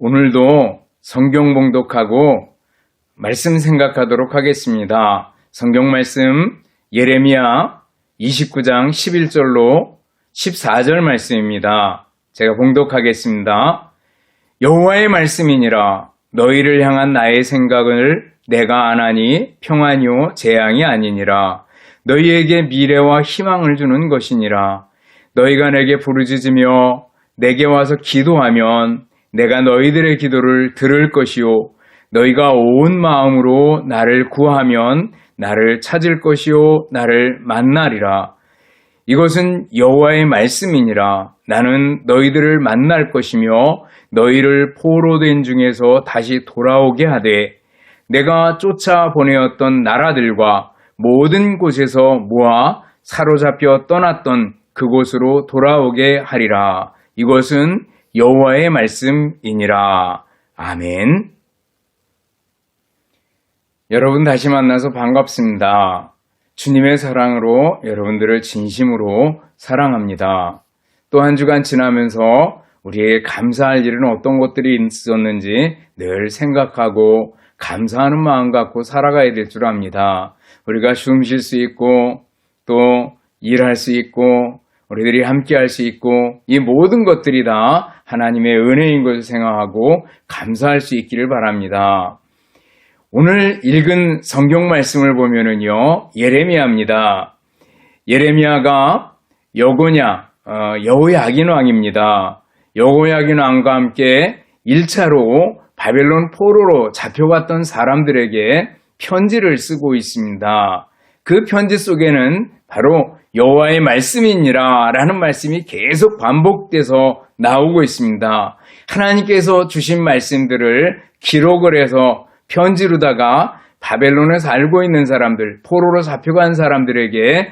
오늘도 성경 봉독하고 말씀 생각하도록 하겠습니다. 성경 말씀 예레미야 29장 11절로 14절 말씀입니다. 제가 봉독하겠습니다. 여호와의 말씀이니라 너희를 향한 나의 생각을 내가 안하니 평안이요 재앙이 아니니라 너희에게 미래와 희망을 주는 것이니라 너희가 내게 부르짖으며 내게 와서 기도하면 내가 너희들의 기도를 들을 것이요. 너희가 온 마음으로 나를 구하면 나를 찾을 것이요. 나를 만나리라. 이것은 여호와의 말씀이니라. 나는 너희들을 만날 것이며 너희를 포로된 중에서 다시 돌아오게 하되 내가 쫓아 보내었던 나라들과 모든 곳에서 모아 사로잡혀 떠났던 그곳으로 돌아오게 하리라. 이것은 여호와의 말씀이니라 아멘 여러분 다시 만나서 반갑습니다. 주님의 사랑으로 여러분들을 진심으로 사랑합니다. 또 한 주간 지나면서 우리에게 감사할 일은 어떤 것들이 있었는지 늘 생각하고 감사하는 마음 갖고 살아가야 될 줄 압니다. 우리가 숨 쉴 수 있고 또 일할 수 있고 우리들이 함께 할 수 있고 이 모든 것들이 다 하나님의 은혜인 것을 생각하고 감사할 수 있기를 바랍니다. 오늘 읽은 성경 말씀을 보면은요, 예레미야입니다. 예레미야가 여고냐, 어, 여호야긴 왕입니다. 여호야긴 왕과 함께 1차로 바벨론 포로로 잡혀갔던 사람들에게 편지를 쓰고 있습니다. 그 편지 속에는 바로 여호와의 말씀이니라 라는 말씀이 계속 반복돼서 나오고 있습니다. 하나님께서 주신 말씀들을 기록을 해서 편지로다가 바벨론에 살고 있는 사람들, 포로로 잡혀간 사람들에게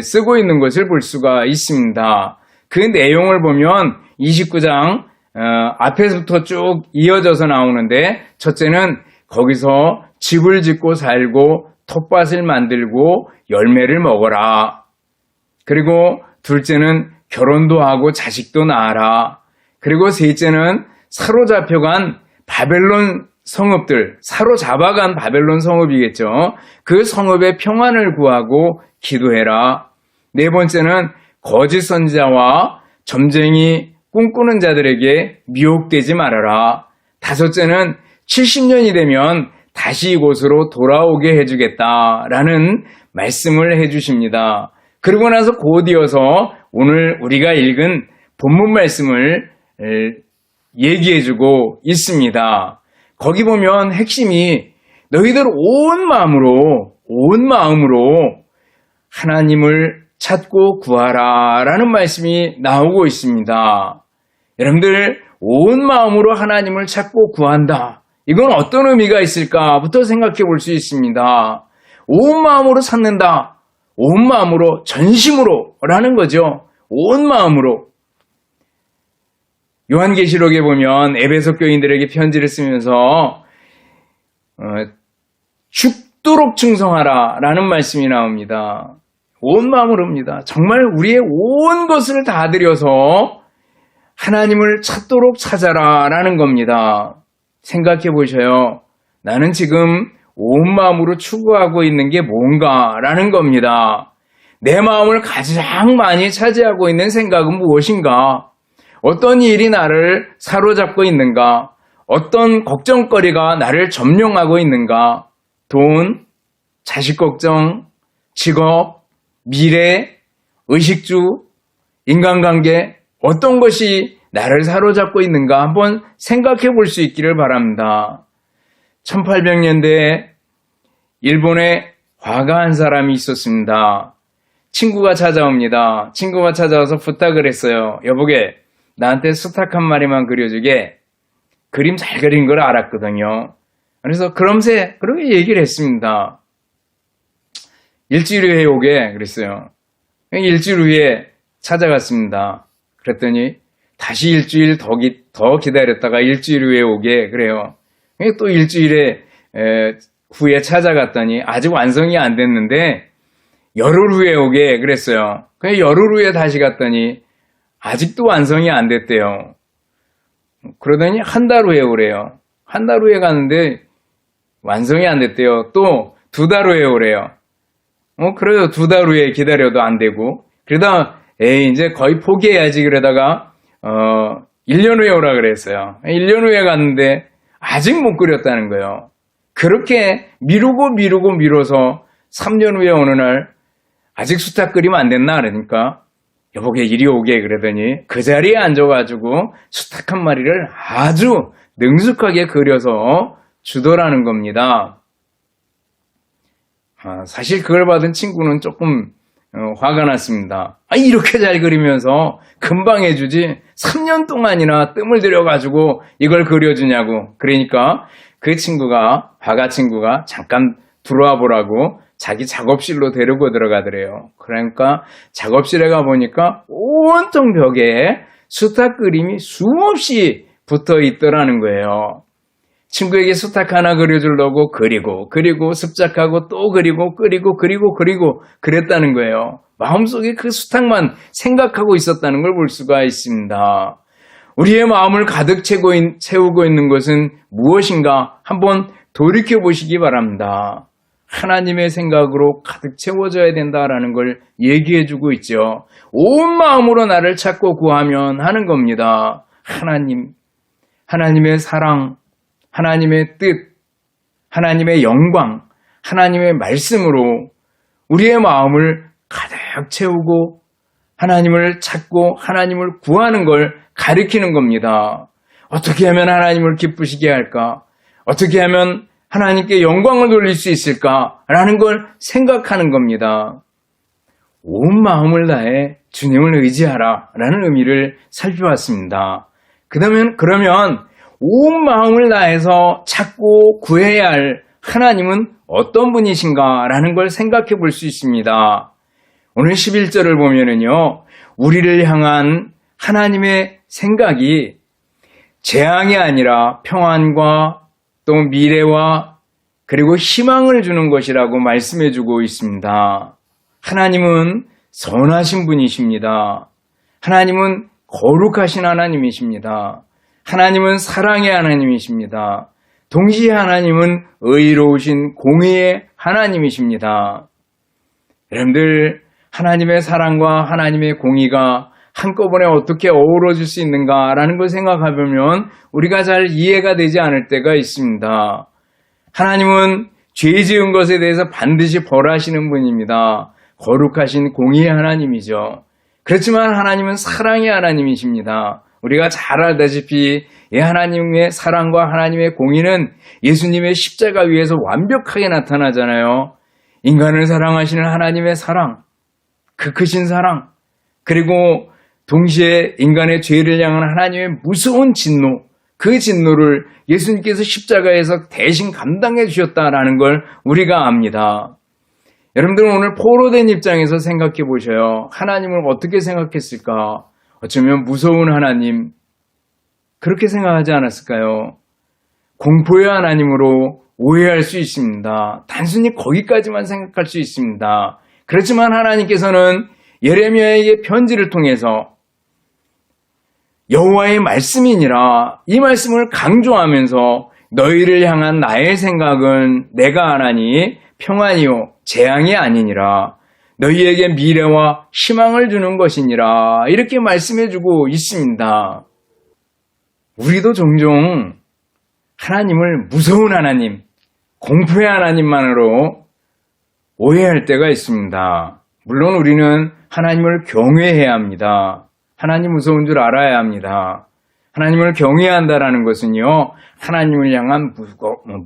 쓰고 있는 것을 볼 수가 있습니다. 그 내용을 보면 29장 어, 앞에서부터 쭉 이어져서 나오는데 첫째는 거기서 집을 짓고 살고 텃밭을 만들고 열매를 먹어라. 그리고 둘째는 결혼도 하고 자식도 낳아라. 그리고 셋째는 사로잡혀간 바벨론 성읍들, 사로잡아간 바벨론 성읍이겠죠. 그 성읍의 평안을 구하고 기도해라. 네 번째는 거짓 선지자와 점쟁이 꿈꾸는 자들에게 미혹되지 말아라. 다섯째는 70년이 되면 다시 이곳으로 돌아오게 해주겠다라는 말씀을 해주십니다. 그러고 나서 곧 이어서 오늘 우리가 읽은 본문 말씀을 얘기해주고 있습니다. 거기 보면 핵심이 너희들 온 마음으로, 온 마음으로 하나님을 찾고 구하라 라는 말씀이 나오고 있습니다. 여러분들 온 마음으로 하나님을 찾고 구한다. 이건 어떤 의미가 있을까부터 생각해 볼 수 있습니다. 온 마음으로 찾는다. 온 마음으로, 전심으로 라는 거죠. 온 마음으로. 요한계시록에 보면 에베소 교인들에게 편지를 쓰면서 어, 죽도록 충성하라 라는 말씀이 나옵니다. 온 마음으로입니다. 정말 우리의 온 것을 다 들여서 하나님을 찾도록 찾아라 라는 겁니다. 생각해 보셔요. 나는 지금 온 마음으로 추구하고 있는 게 뭔가 라는 겁니다. 내 마음을 가장 많이 차지하고 있는 생각은 무엇인가? 어떤 일이 나를 사로잡고 있는가? 어떤 걱정거리가 나를 점령하고 있는가? 돈, 자식 걱정, 직업, 미래, 의식주, 인간관계, 어떤 것이 나를 사로잡고 있는가 한번 생각해 볼 수 있기를 바랍니다. 1800년대에 일본에 화가 한 사람이 있었습니다. 친구가 찾아옵니다. 친구가 찾아와서 부탁을 했어요. 여보게, 나한테 수탉 한 마리만 그려주게 그림 잘 그린 걸 알았거든요. 그래서 그럼새 그렇게 얘기를 했습니다. 일주일 후에 오게 그랬어요. 일주일 후에 찾아갔습니다. 그랬더니 다시 일주일 더, 기, 더 기다렸다가 일주일 후에 오게 그래요. 또 일주일에 에, 후에 찾아갔더니 아직 완성이 안 됐는데 열흘 후에 오게 그랬어요. 그냥 열흘 후에 다시 갔더니 아직도 완성이 안 됐대요. 그러더니 한 달 후에 오래요. 한 달 후에 가는데 완성이 안 됐대요. 또 두 달 후에 오래요. 어, 그래도 두달 후에 기다려도 안 되고. 그러다, 에이, 이제 거의 포기해야지. 그러다가, 어, 1년 후에 오라 그랬어요. 1년 후에 갔는데, 아직 못 그렸다는 거예요. 그렇게 미루고 미루고 미뤄서 3년 후에 어느 날, 아직 수탉 그리면 안 됐나? 그러니까, 여보게 이리 오게 그러더니, 그 자리에 앉아가지고, 수탉 한 마리를 아주 능숙하게 그려서 주더라는 겁니다. 아, 사실 그걸 받은 친구는 조금 어, 화가 났습니다. 아, 이렇게 잘 그리면서 금방 해주지 3년 동안이나 뜸을 들여가지고 이걸 그려주냐고. 그러니까 그 친구가, 화가 친구가 잠깐 들어와 보라고 자기 작업실로 데리고 들어가더래요. 그러니까 작업실에 가보니까 온통 벽에 수탉 그림이 수없이 붙어 있더라는 거예요. 친구에게 수탉 하나 그려주려고 그리고 그리고 습작하고 또 그리고 그리고 그리고 그리고 그랬다는 거예요. 마음속에 그 수탉만 생각하고 있었다는 걸 볼 수가 있습니다. 우리의 마음을 가득 채우고 있는 것은 무엇인가 한번 돌이켜 보시기 바랍니다. 하나님의 생각으로 가득 채워져야 된다라는 걸 얘기해 주고 있죠. 온 마음으로 나를 찾고 구하면 하는 겁니다. 하나님, 하나님의 사랑, 하나님의 뜻, 하나님의 영광, 하나님의 말씀으로 우리의 마음을 가득 채우고 하나님을 찾고 하나님을 구하는 걸 가리키는 겁니다. 어떻게 하면 하나님을 기쁘시게 할까? 어떻게 하면 하나님께 영광을 돌릴 수 있을까? 라는 걸 생각하는 겁니다. 온 마음을 다해 주님을 의지하라 라는 의미를 살펴봤습니다. 그러면, 그러면 온 마음을 다해서 찾고 구해야 할 하나님은 어떤 분이신가 라는 걸 생각해 볼 수 있습니다. 오늘 11절을 보면은요, 우리를 향한 하나님의 생각이 재앙이 아니라 평안과 또 미래와 그리고 희망을 주는 것이라고 말씀해 주고 있습니다. 하나님은 선하신 분이십니다. 하나님은 거룩하신 하나님이십니다. 하나님은 사랑의 하나님이십니다. 동시에 하나님은 의로우신 공의의 하나님이십니다. 여러분들, 하나님의 사랑과 하나님의 공의가 한꺼번에 어떻게 어우러질 수 있는가라는 걸 생각해보면 우리가 잘 이해가 되지 않을 때가 있습니다. 하나님은 죄 지은 것에 대해서 반드시 벌하시는 분입니다. 거룩하신 공의의 하나님이죠. 그렇지만 하나님은 사랑의 하나님이십니다. 우리가 잘 알다시피 이 하나님의 사랑과 하나님의 공의는 예수님의 십자가 위에서 완벽하게 나타나잖아요. 인간을 사랑하시는 하나님의 사랑, 그 크신 사랑, 그리고 동시에 인간의 죄를 향한 하나님의 무서운 진노, 그 진노를 예수님께서 십자가에서 대신 감당해 주셨다라는 걸 우리가 압니다. 여러분들은 오늘 포로된 입장에서 생각해 보셔요. 하나님을 어떻게 생각했을까? 어쩌면 무서운 하나님, 그렇게 생각하지 않았을까요? 공포의 하나님으로 오해할 수 있습니다. 단순히 거기까지만 생각할 수 있습니다. 그렇지만 하나님께서는 예레미야에게 편지를 통해서 여호와의 말씀이니라 이 말씀을 강조하면서 너희를 향한 나의 생각은 내가 하나니 평안이요 재앙이 아니니라 너희에게 미래와 희망을 주는 것이니라 이렇게 말씀해주고 있습니다. 우리도 종종 하나님을 무서운 하나님, 공포의 하나님만으로 오해할 때가 있습니다. 물론 우리는 하나님을 경외해야 합니다. 하나님 무서운 줄 알아야 합니다. 하나님을 경외한다라는 것은요, 하나님을 향한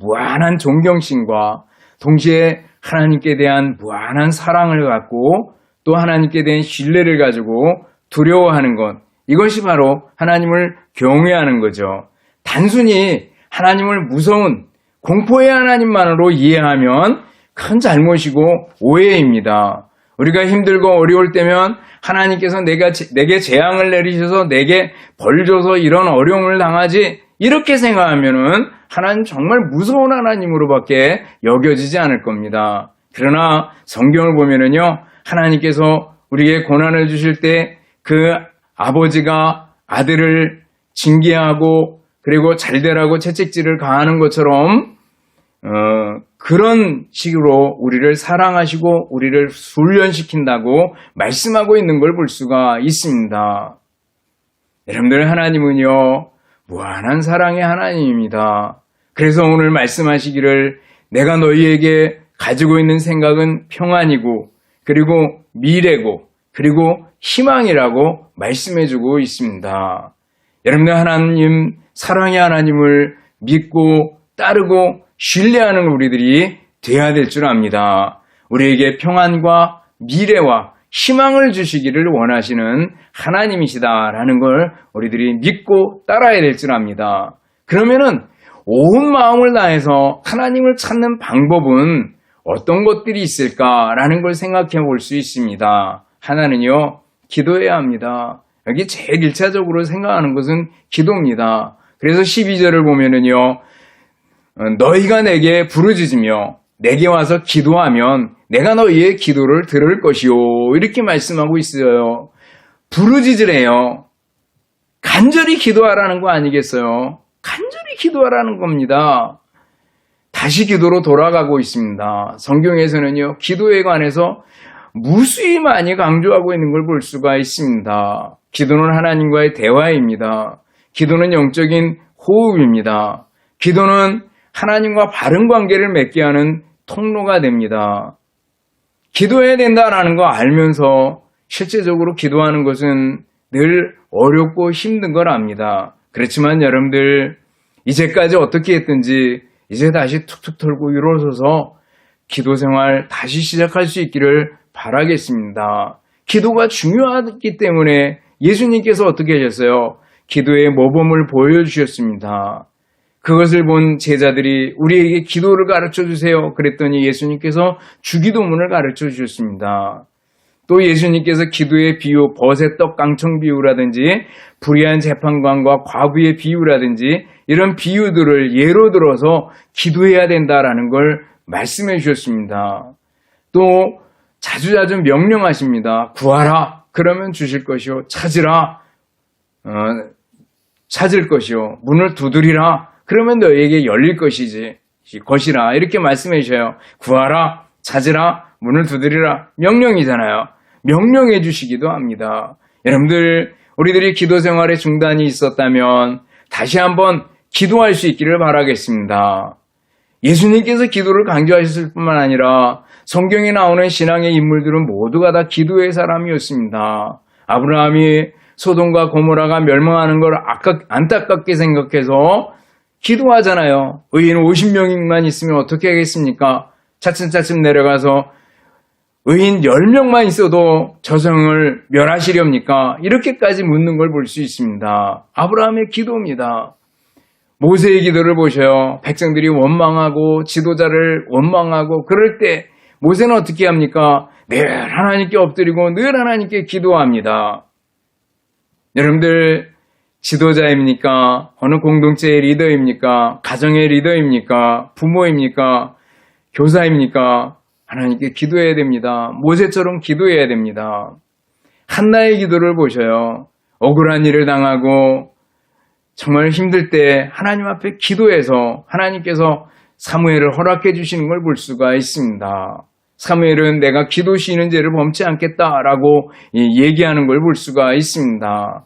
무한한 존경심과 동시에 하나님께 대한 무한한 사랑을 갖고 또 하나님께 대한 신뢰를 가지고 두려워하는 것. 이것이 바로 하나님을 경외하는 거죠. 단순히 하나님을 무서운 공포의 하나님만으로 이해하면 큰 잘못이고 오해입니다. 우리가 힘들고 어려울 때면 하나님께서 내가, 제- 내게 재앙을 내리셔서 내게 벌 줘서 이런 어려움을 당하지 이렇게 생각하면은 하나님 정말 무서운 하나님으로밖에 여겨지지 않을 겁니다. 그러나 성경을 보면은요, 하나님께서 우리에게 고난을 주실 때 그 아버지가 아들을 징계하고 그리고 잘되라고 채찍질을 가하는 것처럼 어, 그런 식으로 우리를 사랑하시고 우리를 훈련시킨다고 말씀하고 있는 걸 볼 수가 있습니다. 여러분들 하나님은요 무한한 사랑의 하나님입니다. 그래서 오늘 말씀하시기를 내가 너희에게 가지고 있는 생각은 평안이고 그리고 미래고 그리고 희망이라고 말씀해주고 있습니다. 여러분들 하나님 사랑의 하나님을 믿고 따르고 신뢰하는 우리들이 돼야 될 줄 압니다. 우리에게 평안과 미래와 희망을 주시기를 원하시는 하나님이시다라는 걸 우리들이 믿고 따라야 될 줄 압니다. 그러면은 온 마음을 다해서 하나님을 찾는 방법은 어떤 것들이 있을까라는 걸 생각해 볼 수 있습니다. 하나는요, 기도해야 합니다. 여기 제일 1차적으로 생각하는 것은 기도입니다. 그래서 12절을 보면은요, 어, 너희가 내게 부르짖으며 내게 와서 기도하면 내가 너희의 기도를 들을 것이요. 이렇게 말씀하고 있어요. 부르짖으래요. 간절히 기도하라는 거 아니겠어요? 간절히 기도하라는 겁니다. 다시 기도로 돌아가고 있습니다. 성경에서는요, 기도에 관해서 무수히 많이 강조하고 있는 걸 볼 수가 있습니다. 기도는 하나님과의 대화입니다. 기도는 영적인 호흡입니다. 기도는 하나님과 바른 관계를 맺게 하는 통로가 됩니다. 기도해야 된다라는 거 알면서 실제적으로 기도하는 것은 늘 어렵고 힘든 걸 압니다. 그렇지만 여러분들 이제까지 어떻게 했든지 이제 다시 툭툭 털고 일어서서 기도 생활 다시 시작할 수 있기를 바라겠습니다. 기도가 중요하기 때문에 예수님께서 어떻게 하셨어요? 기도의 모범을 보여주셨습니다. 그것을 본 제자들이 우리에게 기도를 가르쳐 주세요. 그랬더니 예수님께서 주기도문을 가르쳐 주셨습니다. 또 예수님께서 기도의 비유, 벗의 떡 깡총 비유라든지 불의한 재판관과 과부의 비유라든지 이런 비유들을 예로 들어서 기도해야 된다라는 걸 말씀해 주셨습니다. 또 자주자주 명령하십니다. 구하라. 그러면 주실 것이요. 찾으라. 어, 찾을 것이요. 문을 두드리라. 그러면 너에게 열릴 것이지. 것이라. 이렇게 말씀해 주셔요. 구하라. 찾으라. 문을 두드리라. 명령이잖아요. 명령해 주시기도 합니다. 여러분들, 우리들이 기도 생활에 중단이 있었다면 다시 한번 기도할 수 있기를 바라겠습니다. 예수님께서 기도를 강조하셨을 뿐만 아니라 성경에 나오는 신앙의 인물들은 모두가 다 기도의 사람이었습니다. 아브라함이 소돔과 고모라가 멸망하는 걸 안타깝게 생각해서 기도하잖아요. 의인 50명만 있으면 어떻게 하겠습니까? 차츰차츰 내려가서 의인 10명만 있어도 저성을 멸하시렵니까? 이렇게까지 묻는 걸 볼 수 있습니다. 아브라함의 기도입니다. 모세의 기도를 보셔요. 백성들이 원망하고 지도자를 원망하고 그럴 때 모세는 어떻게 합니까? 늘 하나님께 엎드리고 늘 하나님께 기도합니다. 여러분들 지도자입니까? 어느 공동체의 리더입니까? 가정의 리더입니까? 부모입니까? 교사입니까? 하나님께 기도해야 됩니다. 모세처럼 기도해야 됩니다. 한나의 기도를 보셔요. 억울한 일을 당하고 정말 힘들 때 하나님 앞에 기도해서 하나님께서 사무엘을 허락해 주시는 걸 볼 수가 있습니다. 사무엘은 내가 기도 쉬는 죄를 범치 않겠다라고 얘기하는 걸 볼 수가 있습니다.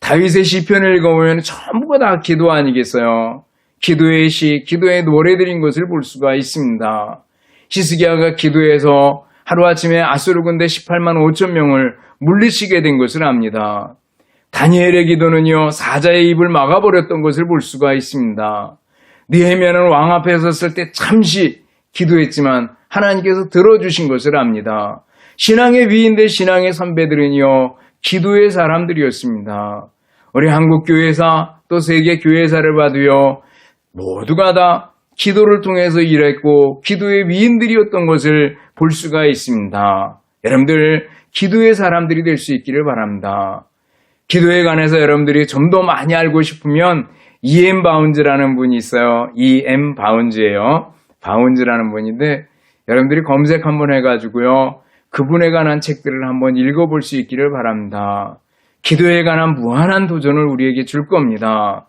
다윗의 시편을 읽어보면 전부가 다 기도 아니겠어요? 기도의 시, 기도의 노래들인 것을 볼 수가 있습니다. 히스기야가 기도해서 하루아침에 아수르 군대 18만 5천 명을 물리치게 된 것을 압니다. 다니엘의 기도는요, 사자의 입을 막아버렸던 것을 볼 수가 있습니다. 느헤미야는 왕 앞에 섰을 때 잠시 기도했지만 하나님께서 들어주신 것을 압니다. 신앙의 위인들, 신앙의 선배들은요, 기도의 사람들이었습니다. 우리 한국 교회사 또 세계 교회사를 봐도요, 모두가 다 기도를 통해서 일했고, 기도의 위인들이었던 것을 볼 수가 있습니다. 여러분들, 기도의 사람들이 될 수 있기를 바랍니다. 기도에 관해서 여러분들이 좀 더 많이 알고 싶으면 E.M. 바운즈라는 분이 있어요. E.M. 바운즈예요. 바운즈라는 분인데 여러분들이 검색 한번 해가지고요. 그분에 관한 책들을 한번 읽어볼 수 있기를 바랍니다. 기도에 관한 무한한 도전을 우리에게 줄 겁니다.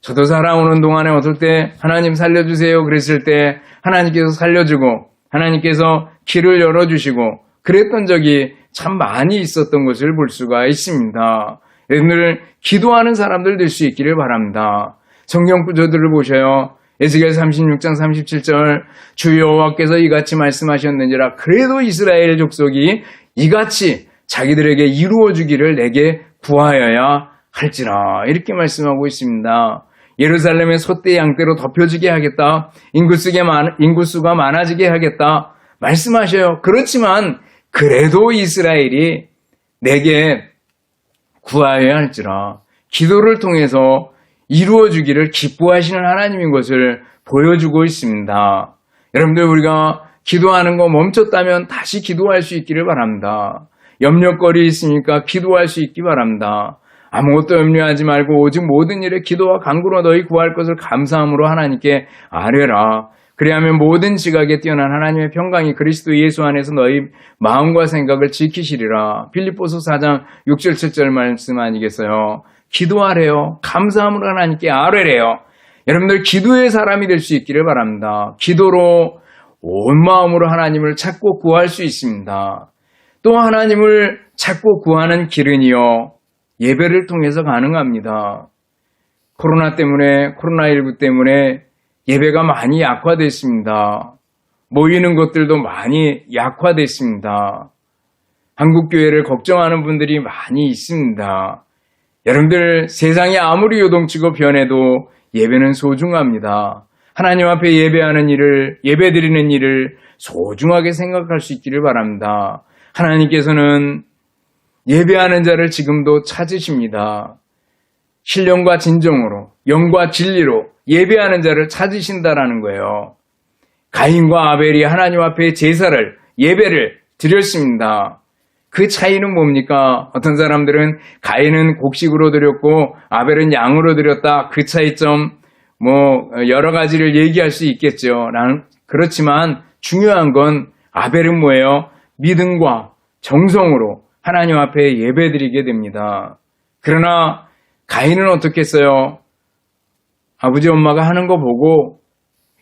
저도 살아오는 동안에 어떨 때 하나님 살려주세요 그랬을 때 하나님께서 살려주고 하나님께서 길을 열어주시고 그랬던 적이 참 많이 있었던 것을 볼 수가 있습니다. 여러분들 기도하는 사람들 될 수 있기를 바랍니다. 성경 구조들을 보셔요. 에스겔 36장 37절 주 여호와께서 이같이 말씀하셨는지라 그래도 이스라엘 족속이 이같이 자기들에게 이루어 주기를 내게 구하여야 할지라 이렇게 말씀하고 있습니다. 예루살렘의 소떼 양떼로 덮여지게 하겠다. 인구수가, 많, 인구수가 많아지게 하겠다. 말씀하셔요. 그렇지만 그래도 이스라엘이 내게 구하여야 할지라 기도를 통해서 이루어 주기를 기뻐하시는 하나님인 것을 보여주고 있습니다. 여러분들 우리가 기도하는 거 멈췄다면 다시 기도할 수 있기를 바랍니다. 염려거리 있으니까 기도할 수 있기 바랍니다. 아무것도 염려하지 말고 오직 모든 일에 기도와 간구로 너희 구할 것을 감사함으로 하나님께 아뢰라. 그리하면 모든 지각에 뛰어난 하나님의 평강이 그리스도 예수 안에서 너희 마음과 생각을 지키시리라. 빌립보서 4장 6절 7절 말씀 아니겠어요? 기도하래요. 감사함으로 하나님께 아뢰래요. 여러분들 기도의 사람이 될 수 있기를 바랍니다. 기도로 온 마음으로 하나님을 찾고 구할 수 있습니다. 또 하나님을 찾고 구하는 길은요. 예배를 통해서 가능합니다. 코로나 때문에, 코로나19 때문에 예배가 많이 약화됐습니다. 모이는 것들도 많이 약화됐습니다. 한국교회를 걱정하는 분들이 많이 있습니다. 여러분들 세상이 아무리 요동치고 변해도 예배는 소중합니다. 하나님 앞에 예배하는 일을, 예배 드리는 일을 소중하게 생각할 수 있기를 바랍니다. 하나님께서는 예배하는 자를 지금도 찾으십니다. 신령과 진정으로, 영과 진리로 예배하는 자를 찾으신다라는 거예요. 가인과 아벨이 하나님 앞에 제사를, 예배를 드렸습니다. 그 차이는 뭡니까? 어떤 사람들은 가인은 곡식으로 드렸고 아벨은 양으로 드렸다. 그 차이점 뭐 여러 가지를 얘기할 수 있겠죠. 그렇지만 중요한 건 아벨은 뭐예요? 믿음과 정성으로 하나님 앞에 예배드리게 됩니다. 그러나 가인은 어떻게 했어요? 아버지 엄마가 하는 거 보고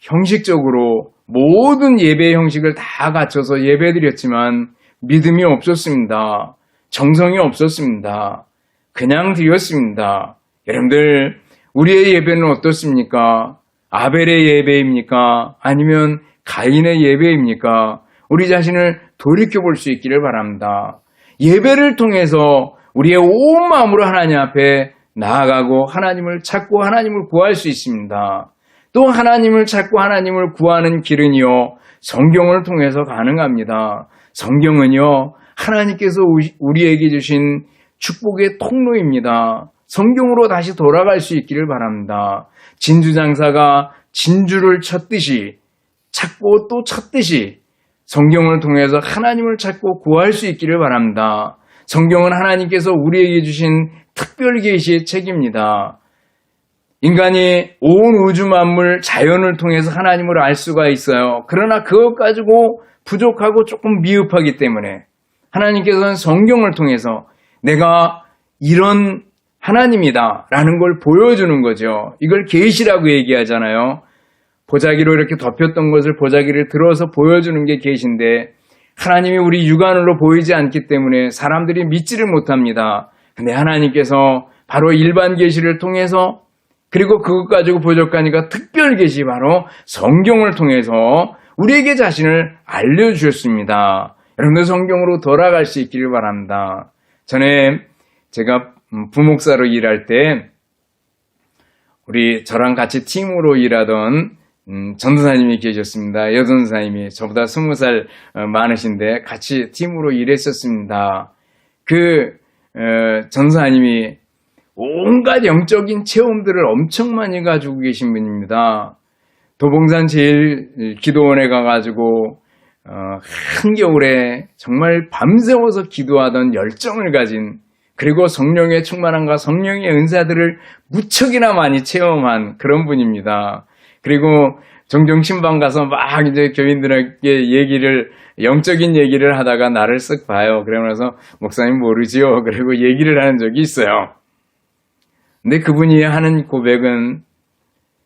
형식적으로 모든 예배 형식을 다 갖춰서 예배드렸지만 믿음이 없었습니다. 정성이 없었습니다. 그냥 드렸습니다. 여러분들, 우리의 예배는 어떻습니까? 아벨의 예배입니까? 아니면 가인의 예배입니까? 우리 자신을 돌이켜 볼 수 있기를 바랍니다. 예배를 통해서 우리의 온 마음으로 하나님 앞에 나아가고 하나님을 찾고 하나님을 구할 수 있습니다. 또 하나님을 찾고 하나님을 구하는 길은요, 성경을 통해서 가능합니다. 성경은요, 하나님께서 우리에게 주신 축복의 통로입니다. 성경으로 다시 돌아갈 수 있기를 바랍니다. 진주 장사가 진주를 쳤듯이 찾고 또 쳤듯이 성경을 통해서 하나님을 찾고 구할 수 있기를 바랍니다. 성경은 하나님께서 우리에게 주신 특별 계시의 책입니다. 인간이 온 우주 만물 자연을 통해서 하나님을 알 수가 있어요. 그러나 그것 가지고 부족하고 조금 미흡하기 때문에 하나님께서는 성경을 통해서 내가 이런 하나님이다 라는 걸 보여주는 거죠. 이걸 계시라고 얘기하잖아요. 보자기로 이렇게 덮였던 것을 보자기를 들어서 보여주는 게 계신데 하나님이 우리 육안으로 보이지 않기 때문에 사람들이 믿지를 못합니다. 근데 하나님께서 바로 일반 계시를 통해서 그리고 그것 가지고 부족하니까 특별 계시 바로 성경을 통해서 우리에게 자신을 알려주셨습니다. 여러분들 성경으로 돌아갈 수 있기를 바랍니다. 전에 제가 부목사로 일할 때 우리 저랑 같이 팀으로 일하던 음, 전도사님이 계셨습니다. 여전사님이 저보다 스무 살 어, 많으신데 같이 팀으로 일했었습니다. 그 어, 전도사님이 온갖 영적인 체험들을 엄청 많이 가지고 계신 분입니다. 도봉산 제일 기도원에 가가지고 어, 한겨울에 정말 밤새워서 기도하던 열정을 가진 그리고 성령의 충만함과 성령의 은사들을 무척이나 많이 체험한 그런 분입니다. 그리고 종종 신방 가서 막 이제 교인들에게 얘기를, 영적인 얘기를 하다가 나를 쓱 봐요. 그러면서 목사님 모르지요. 그리고 얘기를 하는 적이 있어요. 근데 그분이 하는 고백은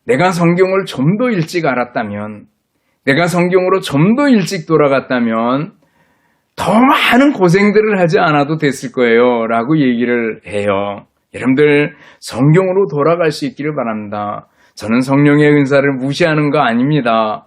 내가 성경을 좀 더 일찍 알았다면, 내가 성경으로 좀 더 일찍 돌아갔다면, 더 많은 고생들을 하지 않아도 됐을 거예요. 라고 얘기를 해요. 여러분들, 성경으로 돌아갈 수 있기를 바랍니다. 저는 성령의 은사를 무시하는 거 아닙니다.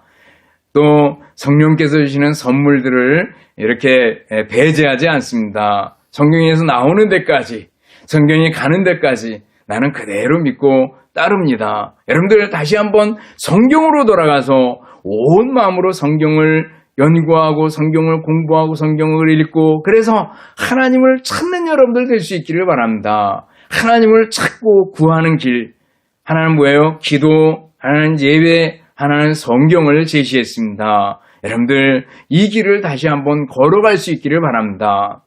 또 성령께서 주시는 선물들을 이렇게 배제하지 않습니다. 성경에서 나오는 데까지, 성경이 가는 데까지 나는 그대로 믿고 따릅니다. 여러분들 다시 한번 성경으로 돌아가서 온 마음으로 성경을 연구하고 성경을 공부하고 성경을 읽고 그래서 하나님을 찾는 여러분들 될 수 있기를 바랍니다. 하나님을 찾고 구하는 길. 하나는 뭐예요? 기도, 하나는 예배, 하나는 성경을 제시했습니다. 여러분들 이 길을 다시 한번 걸어갈 수 있기를 바랍니다.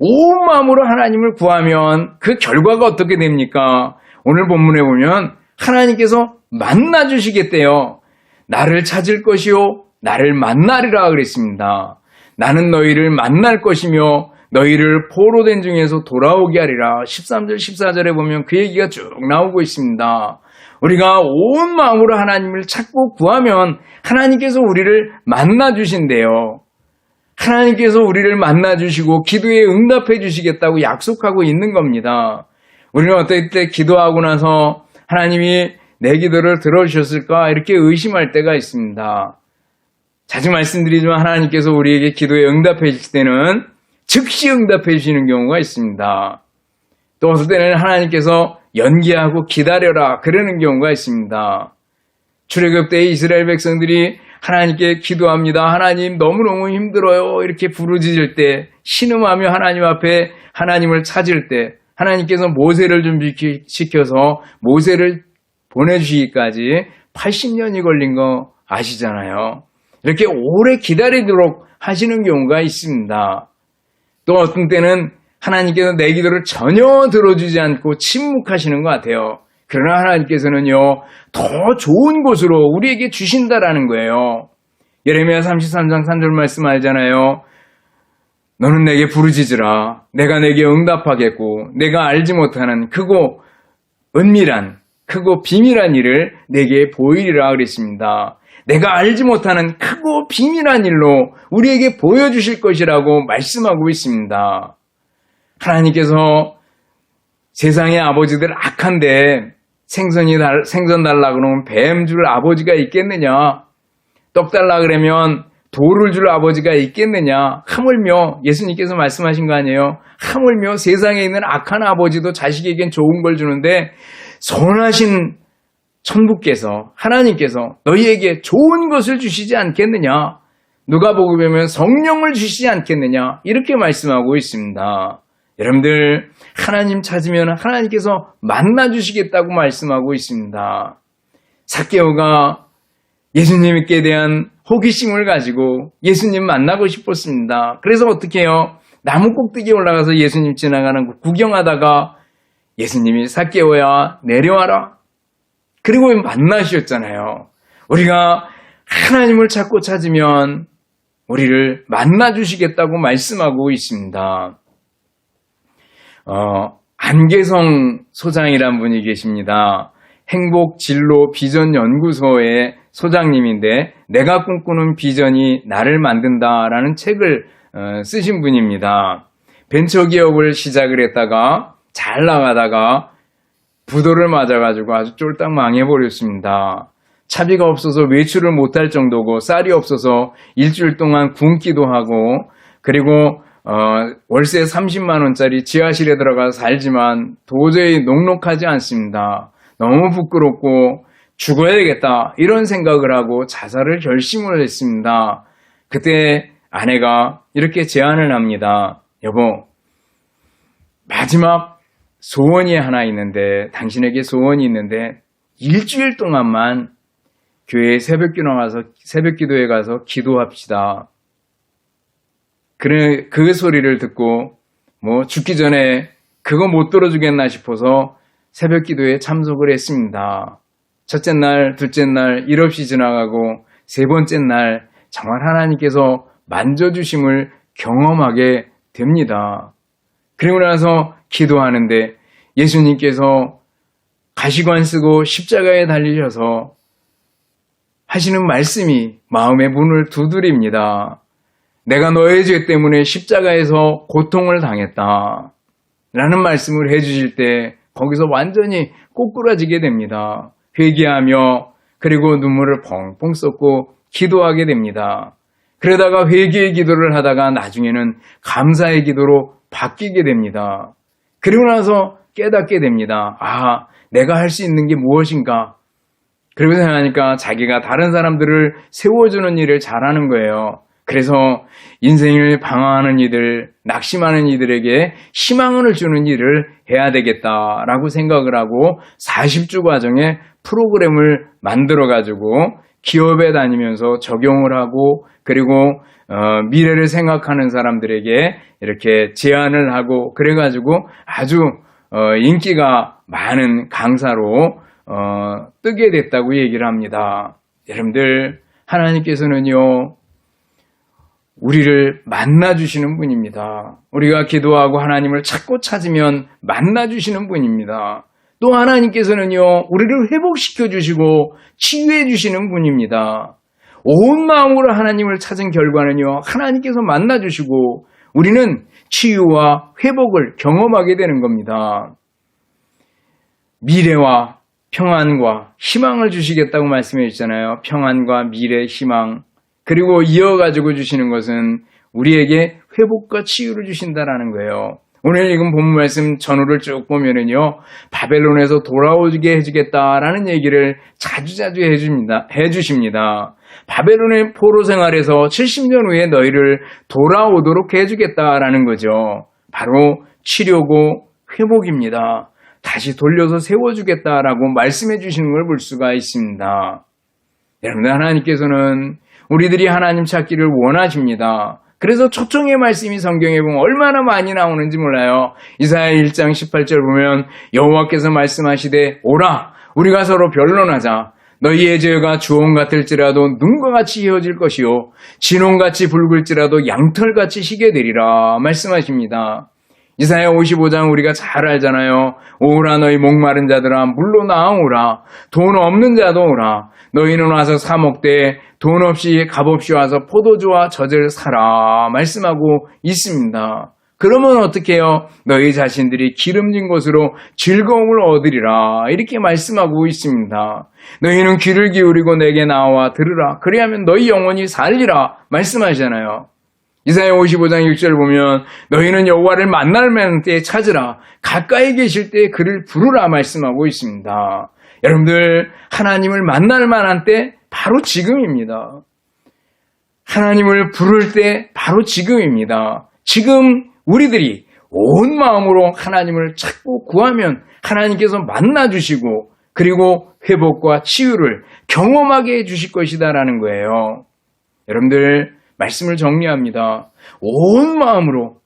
온 마음으로 하나님을 구하면 그 결과가 어떻게 됩니까? 오늘 본문에 보면 하나님께서 만나 주시겠대요. 나를 찾을 것이요 나를 만나리라 그랬습니다. 나는 너희를 만날 것이며 너희를 포로 된 중에서 돌아오게 하리라. 13절 14절에 보면 그 얘기가 쭉 나오고 있습니다. 우리가 온 마음으로 하나님을 찾고 구하면 하나님께서 우리를 만나 주신대요. 하나님께서 우리를 만나 주시고 기도에 응답해 주시겠다고 약속하고 있는 겁니다. 우리는 어떨 때 기도하고 나서 하나님이 내 기도를 들어주셨을까 이렇게 의심할 때가 있습니다. 자주 말씀드리지만 하나님께서 우리에게 기도에 응답해 주실 때는 즉시 응답해 주시는 경우가 있습니다. 또 어떨 때는 하나님께서 연기하고 기다려라 그러는 경우가 있습니다. 출애굽 때 이스라엘 백성들이 하나님께 기도합니다. 하나님 너무너무 힘들어요. 이렇게 부르짖을 때 신음하며 하나님 앞에 하나님을 찾을 때 하나님께서 모세를 준비시켜서 모세를 보내주시기까지 80년이 걸린 거 아시잖아요. 이렇게 오래 기다리도록 하시는 경우가 있습니다. 또 어떤 때는 하나님께서 내 기도를 전혀 들어주지 않고 침묵하시는 것 같아요. 그러나 하나님께서는요, 더 좋은 곳으로 우리에게 주신다라는 거예요. 예레미야 33장 3절 말씀 알잖아요. 너는 내게 부르짖으라. 내가 내게 응답하겠고, 내가 알지 못하는 크고 은밀한, 크고 비밀한 일을 내게 보이리라 그랬습니다. 내가 알지 못하는 크고 비밀한 일로 우리에게 보여주실 것이라고 말씀하고 있습니다. 하나님께서 세상의 아버지들 악한데 생선이 달, 생선 달라 그러면 뱀 줄 아버지가 있겠느냐? 떡 달라 그러면 돌을 줄 아버지가 있겠느냐? 하물며 예수님께서 말씀하신 거 아니에요? 하물며 세상에 있는 악한 아버지도 자식에겐 좋은 걸 주는데 선하신 천부께서 하나님께서 너희에게 좋은 것을 주시지 않겠느냐? 누가 보고 보면 성령을 주시지 않겠느냐? 이렇게 말씀하고 있습니다. 여러분들 하나님 찾으면 하나님께서 만나 주시겠다고 말씀하고 있습니다. 사케오가 예수님께 대한 호기심을 가지고 예수님 만나고 싶었습니다. 그래서 어떻게 해요? 나무 꼭대기에 올라가서 예수님 지나가는 거 구경하다가 예수님이 사케오야 내려와라. 그리고 만나셨잖아요. 우리가 하나님을 찾고 찾으면 우리를 만나 주시겠다고 말씀하고 있습니다. 어, 안계성 소장이란 분이 계십니다. 행복 진로 비전 연구소의 소장님인데 내가 꿈꾸는 비전이 나를 만든다라는 책을 어, 쓰신 분입니다. 벤처 기업을 시작을 했다가 잘 나가다가 부도를 맞아가지고 아주 쫄딱 망해버렸습니다. 차비가 없어서 외출을 못할 정도고 쌀이 없어서 일주일 동안 굶기도 하고 그리고 어, 월세 30만 원짜리 지하실에 들어가서 살지만 도저히 녹록하지 않습니다. 너무 부끄럽고 죽어야 되겠다 이런 생각을 하고 자살을 결심을 했습니다. 그때 아내가 이렇게 제안을 합니다. 여보, 마지막 소원이 하나 있는데 당신에게 소원이 있는데 일주일 동안만 교회 새벽 기도 가서 새벽 기도에 가서 기도합시다. 그, 그 소리를 듣고 뭐 죽기 전에 그거 못 들어주겠나 싶어서 새벽 기도에 참석을 했습니다. 첫째 날, 둘째 날, 일 없이 지나가고 세 번째 날, 정말 하나님께서 만져주심을 경험하게 됩니다. 그리고 나서 기도하는데 예수님께서 가시관 쓰고 십자가에 달리셔서 하시는 말씀이 마음의 문을 두드립니다. 내가 너의 죄 때문에 십자가에서 고통을 당했다. 라는 말씀을 해주실 때 거기서 완전히 꼬꾸라지게 됩니다. 회개하며 그리고 눈물을 펑펑 쏟고 기도하게 됩니다. 그러다가 회개의 기도를 하다가 나중에는 감사의 기도로 바뀌게 됩니다. 그리고 나서 깨닫게 됩니다. 아, 내가 할 수 있는 게 무엇인가? 그리고 생각하니까 자기가 다른 사람들을 세워주는 일을 잘하는 거예요. 그래서 인생을 방황하는 이들, 낙심하는 이들에게 희망을 주는 일을 해야 되겠다라고 생각을 하고 40주 과정의 프로그램을 만들어 가지고 기업에 다니면서 적용을 하고 그리고 어, 미래를 생각하는 사람들에게 이렇게 제안을 하고 그래 가지고 아주 어, 인기가 많은 강사로 어, 뜨게 됐다고 얘기를 합니다. 여러분들 하나님께서는요 우리를 만나주시는 분입니다. 우리가 기도하고 하나님을 찾고 찾으면 만나주시는 분입니다. 또 하나님께서는요, 우리를 회복시켜 주시고 치유해 주시는 분입니다. 온 마음으로 하나님을 찾은 결과는요, 하나님께서 만나주시고 우리는 치유와 회복을 경험하게 되는 겁니다. 미래와 평안과 희망을 주시겠다고 말씀해 주잖아요. 평안과 미래, 희망. 그리고 이어가지고 주시는 것은 우리에게 회복과 치유를 주신다라는 거예요. 오늘 읽은 본문 말씀 전후를 쭉 보면은요, 바벨론에서 돌아오게 해주겠다라는 얘기를 자주자주 해줍니다. 해주십니다. 바벨론의 포로 생활에서 70년 후에 너희를 돌아오도록 해주겠다라는 거죠. 바로 치료고 회복입니다. 다시 돌려서 세워주겠다라고 말씀해 주시는 걸 볼 수가 있습니다. 여러분, 하나님께서는 우리들이 하나님 찾기를 원하십니다. 그래서 초청의 말씀이 성경에 보면 얼마나 많이 나오는지 몰라요. 이사야 1장 18절 보면 여호와께서 말씀하시되 오라 우리가 서로 변론하자 너희의 죄가 주홍 같을지라도 눈과 같이 이어질 것이요 진홍같이 붉을지라도 양털같이 희게 되리라 말씀하십니다. 이사야 55장 우리가 잘 알잖아요. 오라 너희 목마른 자들아 물로 나오라 돈 없는 자도 오라 너희는 와서 사 먹되 돈 없이 값 없이 와서 포도주와 젖을 사라 말씀하고 있습니다. 그러면 어떻게 해요? 너희 자신들이 기름진 것으로 즐거움을 얻으리라 이렇게 말씀하고 있습니다. 너희는 귀를 기울이고 내게 나와 들으라 그리하면 너희 영혼이 살리라 말씀하잖아요. 이사야 55장 6절 보면 너희는 여호와를 만날 만한 때에 찾으라 가까이 계실 때에 그를 부르라 말씀하고 있습니다. 여러분들 하나님을 만날 만한 때 바로 지금입니다. 하나님을 부를 때 바로 지금입니다. 지금 우리들이 온 마음으로 하나님을 찾고 구하면 하나님께서 만나 주시고 그리고 회복과 치유를 경험하게 해 주실 것이다라는 거예요. 여러분들 말씀을 정리합니다. 온 마음으로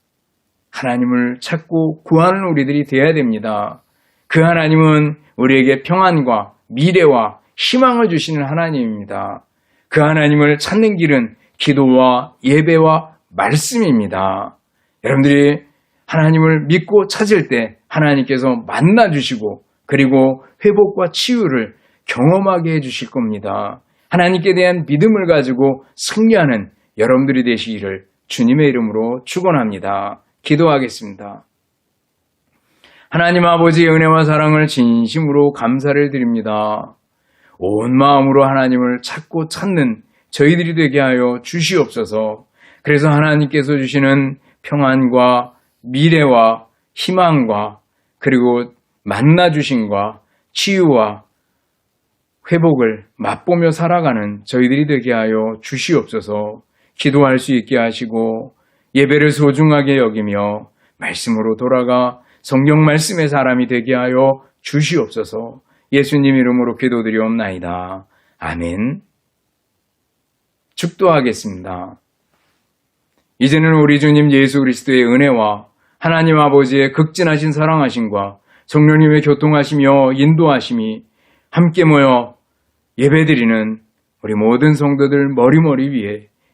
하나님을 찾고 구하는 우리들이 되어야 됩니다. 그 하나님은 우리에게 평안과 미래와 희망을 주시는 하나님입니다. 그 하나님을 찾는 길은 기도와 예배와 말씀입니다. 여러분들이 하나님을 믿고 찾을 때 하나님께서 만나 주시고 그리고 회복과 치유를 경험하게 해 주실 겁니다. 하나님께 대한 믿음을 가지고 승리하는 여러분들이 되시기를 주님의 이름으로 축원합니다. 기도하겠습니다. 하나님 아버지의 은혜와 사랑을 진심으로 감사를 드립니다. 온 마음으로 하나님을 찾고 찾는 저희들이 되게 하여 주시옵소서. 그래서 하나님께서 주시는 평안과 미래와 희망과 그리고 만나 주신과 치유와 회복을 맛보며 살아가는 저희들이 되게 하여 주시옵소서. 기도할 수 있게 하시고 예배를 소중하게 여기며 말씀으로 돌아가 성경 말씀의 사람이 되게 하여 주시옵소서 예수님 이름으로 기도드리옵나이다. 아멘. 축도하겠습니다. 이제는 우리 주님 예수 그리스도의 은혜와 하나님 아버지의 극진하신 사랑하심과 성령님의 교통하시며 인도하심이 함께 모여 예배드리는 우리 모든 성도들 머리머리 위에